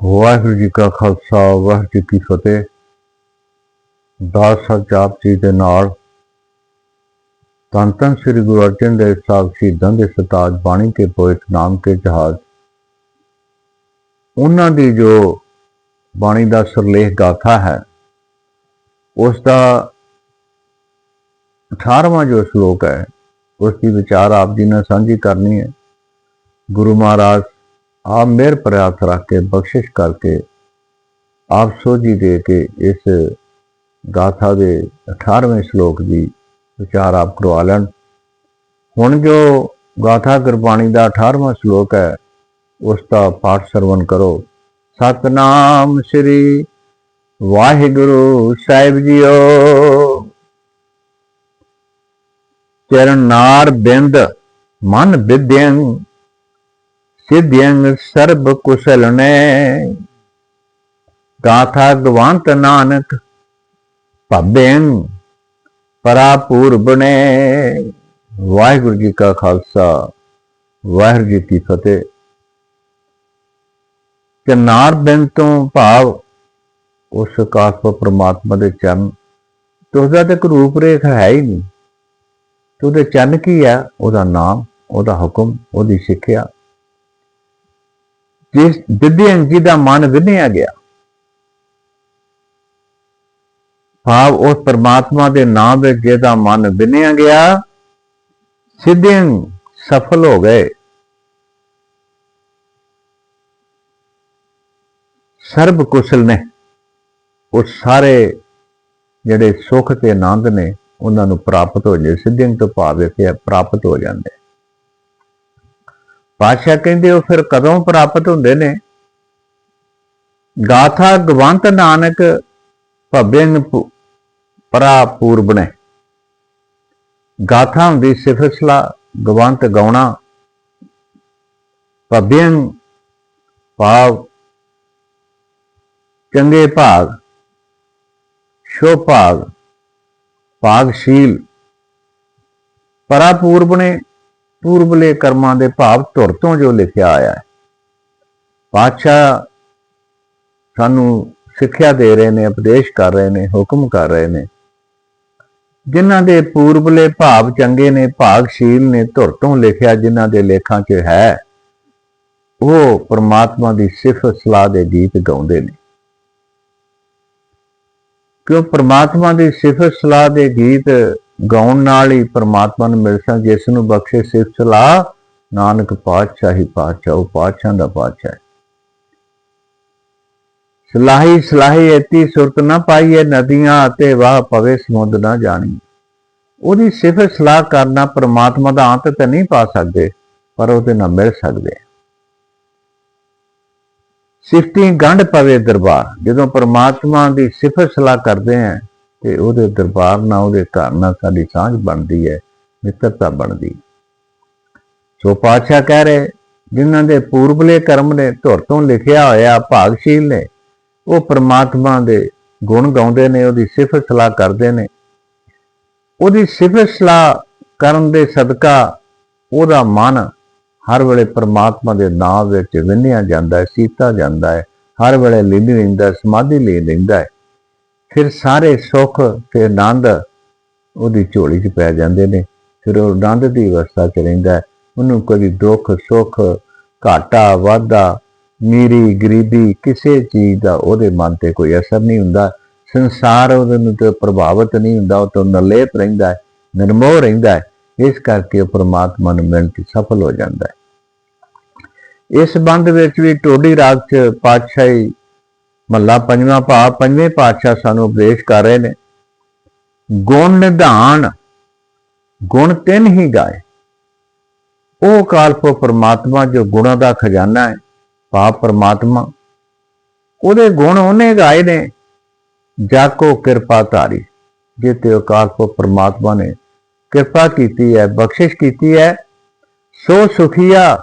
ਵਾਹਿਗੁਰੂ ਜੀ ਕਾ ਖਾਲਸਾ, ਵਾਹਿਗੁਰੂ ਜੀ ਕੀ ਫਤਿਹ। ਦਾਸ ਸਾਹਿਬ ਜੀ ਦੇ ਨਾਲ ਧੰਨ ਧੰਨ ਸ੍ਰੀ ਗੁਰੂ ਅਰਜਨ ਦੇਵ ਸਾਹਿਬ ਸ਼ਹੀਦਾਂ ਦੇ ਸਤਾਜ ਬਾਣੀ ਕੇ ਪੋਇਤ ਨਾਮ ਕੇ ਜਹਾਜ਼। ਉਹਨਾਂ ਦੀ ਜੋ ਬਾਣੀ ਦਾ ਸਰਲੇਖ ਗਾਥਾ ਹੈ, ਉਸ ਦਾ 18ਵਾਂ ਜੋ ਸ਼ਲੋਕ ਹੈ, ਉਸ ਦੀ ਵਿਚਾਰ ਆਪ ਜੀ ਨਾਲ ਸਾਂਝੀ ਕਰਨੀ ਹੈ। ਗੁਰੂ ਮਹਾਰਾਜ ਆਪ ਮਿਹਰ ਪ੍ਰਾਪਤ ਰੱਖ ਕੇ, ਬਖਸ਼ਿਸ਼ ਕਰਕੇ ਆਪ ਸੋਝੀ ਦੇ ਕੇ ਇਸ ਗਾਥਾ ਦੇ 18ਵੇਂ ਸ਼ਲੋਕ ਦੀ ਵਿਚਾਰ ਆਪ ਕਰਵਾ ਲੈਣ। ਹੁਣ ਜੋ ਗਾਥਾ ਗੁਰਬਾਣੀ ਦਾ 18ਵਾਂ ਸ਼ਲੋਕ ਹੈ, ਉਸ ਦਾ ਪਾਠ ਸਰਵਨ ਕਰੋ। ਸਤਨਾਮ ਸ੍ਰੀ ਵਾਹਿਗੁਰੂ ਸਾਹਿਬ ਜੀਓ। ਚਰਨਾਰ ਬਿੰਦ ਮਨ ਵਿਦਿਅੰ ਸਿਧਿਅੰ ਸਰਬ ਕੁਸ਼ਲਨੇ ਗਾਥਾ ਗਵੰਤ ਨਾਨਕ ਭਾਬੇਅੰਗ ਪਰਾਪੂਰਬ ਨੇ। ਵਾਹਿਗੁਰੂ ਜੀ ਕਾ ਖਾਲਸਾ, ਵਾਹਿਗੁਰੂ ਜੀ ਕੀ ਫਤਿਹ। ਕਿ ਨਾਰ ਬਿੰਦ ਤੋਂ ਭਾਵ ਉਸ ਕਾਸਪ ਪ੍ਰਮਾਤਮਾ ਦੇ ਚਰਨ। ਤੇ ਉਹਦਾ ਤੇ ਕੋਈ ਰੂਪ ਰੇਖ ਹੈ ਹੀ ਨਹੀਂ। ਤੇ ਉਹਦੇ ਚੰਨ ਕੀ ਹੈ ਉਹਦਾ ਨਾਮ, ਉਹਦਾ ਹੁਕਮ, ਉਹਦੀ ਸਿੱਖਿਆ। ਜਿਸ ਵਿਦਿਅੰ ਜੀ ਦਾ ਮਨ ਵਿਨਿਆ ਗਿਆ। ਭਾਵ ਉਸ ਪਰਮਾਤਮਾ ਦੇ ਨਾਮ ਵਿੱਚ ਜਿਹਦਾ ਮਨ ਵਿਨਿਆ ਗਿਆ ਸਿੱਧਿਅੰ ਸਫਲ ਹੋ ਗਏ। ਸਰਬ ਕੁਸ਼ਲ ਨੇ ਉਹ ਸਾਰੇ ਜਿਹੜੇ ਸੁੱਖ ਤੇ ਆਨੰਦ ਨੇ, ਉਹਨਾਂ ਨੂੰ ਪ੍ਰਾਪਤ ਹੋ ਜੇ ਸਿੱਧਿਅੰ ਤੋਂ ਭਾਵ ਇਹ ਪ੍ਰਾਪਤ ਹੋ ਜਾਂਦੇ। ਪਾਤਸ਼ਾਹ ਕਹਿੰਦੇ ਉਹ ਫਿਰ ਕਦੋਂ ਪ੍ਰਾਪਤ ਹੁੰਦੇ ਨੇ? ਗਾਥਾ ਗਵੰਤ ਨਾਨਕ ਭਬਿੰਗ ਪਰਾ ਪੂਰਬਣੇ। ਗਾਥਾ ਹੁੰਦੀ ਸਿਫਸਲਾ ਗਵੰਤ ਗਾਉਣਾ। ਭਬਿੰਗ ਭਾਵ ਚੰਗੇ ਭਾਗ ਸ਼ੋ ਭਾਗ, ਭਾਗਸ਼ੀਲ। ਪਰਾਪੂਰਬਣੇ ਪੂਰਬਲੇ ਕਰਮਾਂ ਦੇ ਭਾਵ ਧੁਰ ਤੋਂ ਜੋ ਲਿਖਿਆ ਆਇਆ ਹੈ। ਪਾਤਸ਼ਾਹ ਸਾਨੂੰ ਸਿੱਖਿਆ ਦੇ ਰਹੇ ਨੇ, ਉਪਦੇਸ਼ ਕਰ ਰਹੇ ਨੇ, ਹੁਕਮ ਕਰ ਰਹੇ ਨੇ। ਜਿਨ੍ਹਾਂ ਦੇ ਪੂਰਬਲੇ ਭਾਵ ਚੰਗੇ ਨੇ, ਭਾਗਸ਼ੀਲ ਨੇ, ਧੁਰ ਤੋਂ ਲਿਖਿਆ ਜਿਨ੍ਹਾਂ ਦੇ ਲੇਖਾਂ 'ਚ ਹੈ, ਉਹ ਪ੍ਰਮਾਤਮਾ ਦੀ ਸਿਫਤ ਸਲਾਹ ਦੇ ਗੀਤ ਗਾਉਂਦੇ ਨੇ। ਕਿਉਂ ਪ੍ਰਮਾਤਮਾ ਦੀ ਸਿਫਤ ਸਲਾਹ ਦੇ ਗੀਤ ਗਾਉਣ ਨਾਲ ਹੀ ਪਰਮਾਤਮਾ ਨੂੰ ਮਿਲ ਸਕ, ਜਿਸ ਨੂੰ ਬਖਸ਼ੇ ਸਿਫਤ ਸਲਾਹ, ਨਾਨਕ ਪਾਤਸ਼ਾਹੀ ਪਾਤਸ਼ਾਹ, ਉਹ ਪਾਤਸ਼ਾਹ ਦਾ ਪਾਤਸ਼ਾਹ ਸਲਾਹੀ ਸਲਾਹੀ ਐਤੀ ਸੁਰਤ ਨਾ ਪਾਈਏ, ਨਦੀਆਂ ਅਤੇ ਵਾਹ ਪਵੇ, ਸਮੁੰਦ ਨਾ ਜਾਣੀ। ਉਹਦੀ ਸਿਫਤ ਸਲਾਹ ਕਰਨਾ ਪ੍ਰਮਾਤਮਾ ਦਾ ਅੰਤ ਤੇ ਨਹੀਂ ਪਾ ਸਕਦੇ, ਪਰ ਉਹਦੇ ਨਾਲ ਮਿਲ ਸਕਦੇ ਸਿਫਤੀ ਗੰਢ ਪਵੇ ਦਰਬਾਰ, ਜਦੋਂ ਪਰਮਾਤਮਾ ਦੀ ਸਿਫਤ ਸਲਾਹ ਕਰਦੇ ਆਂ ਤੇ ਉਹਦੇ ਦਰਬਾਰ ਨਾਲ ਉਹਦੇ ਘਰ ਨਾਲ ਸਾਡੀ ਸਾਂਝ ਬਣਦੀ ਹੈ, ਮਿੱਤਰਤਾ ਬਣਦੀ। ਸੋ ਪਾਤਸ਼ਾਹ ਕਹਿ ਰਹੇ, ਜਿਨ੍ਹਾਂ ਦੇ ਪੂਰਬਲੇ ਕਰਮ ਨੇ ਧੁਰ ਤੋਂ ਲਿਖਿਆ ਹੋਇਆ ਭਾਗਸ਼ੀਲ ਨੇ, ਉਹ ਪ੍ਰਮਾਤਮਾ ਦੇ ਗੁਣ ਗਾਉਂਦੇ ਨੇ, ਉਹਦੀ ਸਿਫਤ ਸਲਾਹ ਕਰਦੇ ਨੇ। ਉਹਦੀ ਸਿਫਤ ਸਲਾਹ ਕਰਨ ਦੇ ਸਦਕਾ ਉਹਦਾ ਮਨ ਹਰ ਵੇਲੇ ਪ੍ਰਮਾਤਮਾ ਦੇ ਨਾਮ ਵਿੱਚ ਵਿੰਨਿਆ ਜਾਂਦਾ ਹੈ, ਸੀਤਾ ਜਾਂਦਾ ਹੈ, ਹਰ ਵੇਲੇ ਲੀਨ ਰਹਿੰਦਾ ਸਮਾਧੀ ਲਈ ਰਹਿੰਦਾ ਹੈ। ਫਿਰ ਸਾਰੇ ਸੁੱਖ ਤੇ ਆਨੰਦ ਉਹਦੀ ਝੋਲੀ 'ਚ ਪੈ ਜਾਂਦੇ ਨੇ। ਫਿਰ ਉਹ ਆਨੰਦ ਦੀ ਅਵਸਥਾ 'ਚ ਰਹਿੰਦਾ ਉਹਨੂੰ ਕਦੀ ਦੁੱਖ, ਸੁੱਖ, ਘਾਟਾ, ਵਾਧਾ ਮੀਰੀ ਗਰੀਬੀ, ਕਿਸੇ ਚੀਜ਼ ਦਾ ਉਹਦੇ ਮਨ ਤੇ ਕੋਈ ਅਸਰ ਨਹੀਂ ਹੁੰਦਾ। ਸੰਸਾਰ ਉਹਦੇ ਨੂੰ ਤੇ ਪ੍ਰਭਾਵਿਤ ਨਹੀਂ ਹੁੰਦਾ, ਉਹ ਤੋਂ ਨਲੇਪ ਰਹਿੰਦਾ ਹੈ, ਨਿਰਮੋਹ ਰਹਿੰਦਾ ਹੈ। ਇਸ ਕਰਕੇ ਉਹ ਪ੍ਰਮਾਤਮਾ ਨੂੰ ਮਿਲਣ 'ਚ ਸਫਲ ਹੋ ਜਾਂਦਾ ਹੈ। ਇਸ ਬੰਦ ਵਿੱਚ ਵੀ ਟੋਡੀ ਰਾਗ 'ਚ ਪਾਤਸ਼ਾਹੀ ਮੱਲਾ ਪੰਜਵਾਂ ਭਾਵ, ਪੰਜਵੇਂ ਪਾਤਸ਼ਾਹ ਸਾਨੂੰ ਉਪਦੇਸ਼ ਕਰ ਰਹੇ ਨੇ। ਗੁਣ ਨਿਧਾਨ, ਗੁਣ ਤਿੰਨ ਹੀ ਗਾਏ। ਉਹ ਕਾਲਪੋ ਪਰਮਾਤਮਾ ਜੋ ਗੁਣਾਂ ਦਾ ਖਜ਼ਾਨਾ ਹੈ, ਭਾਵ ਪਰਮਾਤਮਾ। ਉਹਦੇ ਗੁਣ ਉਹਨੇ ਗਾਏ ਨੇ। ਜਾਕੋ ਕਿਰਪਾ ਧਾਰੀ, ਜਿਤੇ ਉਹ ਕਾਲਪੋ ਪ੍ਰਮਾਤਮਾ ਨੇ ਕਿਰਪਾ ਕੀਤੀ ਹੈ, ਬਖਸ਼ਿਸ਼ ਕੀਤੀ ਹੈ। ਸੋ ਸੁਖੀਆ,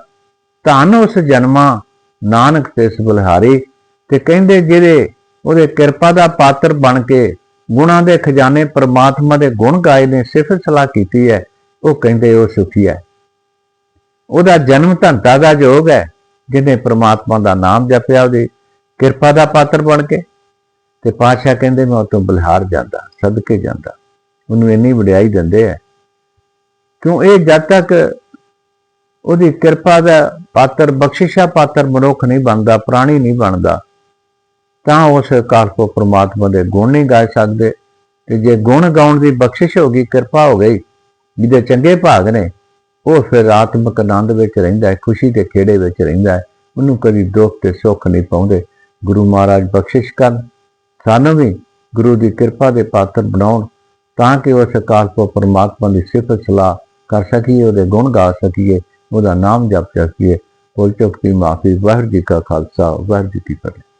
ਧਨ ਉਸ ਜਨਮਾ, ਨਾਨਕ ਤਿਸ ਬਲਿਹਾਰੀ। ਤੇ ਕਹਿੰਦੇ ਜਿਹਦੇ ਉਹਦੇ ਕਿਰਪਾ ਦਾ ਪਾਤਰ ਬਣ ਕੇ ਗੁਣਾਂ ਦੇ ਖਜ਼ਾਨੇ ਪ੍ਰਮਾਤਮਾ ਦੇ ਗੁਣ ਗਾਏ ਨੇ, ਸਿਫਤ ਸਲਾਹ ਕੀਤੀ ਹੈ, ਉਹ ਕਹਿੰਦੇ ਉਹ ਸੁਖੀ ਹੈ। ਉਹਦਾ ਜਨਮ ਧੰਤਾ ਦਾ ਯੋਗ ਹੈ, ਜਿਹਨੇ ਪ੍ਰਮਾਤਮਾ ਦਾ ਨਾਮ ਜਪਿਆ, ਉਹਦੀ ਕਿਰਪਾ ਦਾ ਪਾਤਰ ਬਣ ਕੇ। ਤੇ ਪਾਤਸ਼ਾਹ ਕਹਿੰਦੇ, ਮੈਂ ਉਤੋਂ ਬਲਿਹਾਰ ਜਾਂਦਾ, ਸਦਕੇ ਜਾਂਦਾ, ਉਹਨੂੰ ਇੰਨੀ ਵਡਿਆਈ ਦਿੰਦੇ ਆ। ਕਿਉਂ? ਇਹ ਜਦ ਤੱਕ ਉਹਦੀ ਕਿਰਪਾ ਦਾ ਪਾਤਰ, ਬਖਸ਼ਿਸ਼ਾ ਪਾਤਰ ਮਨੁੱਖ ਨਹੀਂ ਬਣਦਾ, ਪ੍ਰਾਣੀ ਨਹੀਂ ਬਣਦਾ ਤਾਂ ਉਸ ਕਾਲਪੋ ਪ੍ਰਮਾਤਮਾ ਦੇ ਗੁਣ ਨਹੀਂ ਗਾ ਸਕਦੇ। ਤੇ ਜੇ ਗੁਣ ਗਾਉਣ ਦੀ ਬਖਸ਼ਿਸ਼ ਹੋ ਗਈ, ਕਿਰਪਾ ਹੋ ਗਈ, ਜਿਹਦੇ ਚੰਗੇ ਭਾਗ ਨੇ, ਉਹ ਫਿਰ ਆਤਮਿਕ ਆਨੰਦ ਵਿੱਚ ਰਹਿੰਦਾ ਹੈ, ਖੁਸ਼ੀ ਦੇ ਖੇੜੇ ਵਿੱਚ ਰਹਿੰਦਾ ਹੈ। ਉਹਨੂੰ ਕਦੀ ਦੁੱਖ ਤੇ ਸੁੱਖ ਨਹੀਂ ਪਾਉਂਦੇ। ਗੁਰੂ ਮਹਾਰਾਜ ਬਖਸ਼ਿਸ਼ ਕਰਨ, ਸਾਨੂੰ ਵੀ ਗੁਰੂ ਦੀ ਕਿਰਪਾ ਦੇ ਪਾਤਰ ਬਣਾਉਣ, ਤਾਂ ਕਿ ਉਸ ਕਾਲਪੋ ਪਰਮਾਤਮਾ ਦੀ ਸਿਫਤ ਸਲਾਹ ਕਰ ਸਕੀਏ, ਉਹਦੇ ਗੁਣ ਗਾ ਸਕੀਏ, ਉਹਦਾ ਨਾਮ ਜਪ ਸਕੀਏ। ਭੁੱਲ ਚੁੱਕ ਦੀ ਮਾਫੀ, ਵਾਹਿਗੁਰੂ ਜੀ ਕਾ ਖਾਲਸਾ, ਵਾਹਿਗੁਰੂ ਜੀ ਕੀ ਫਤਿਹ।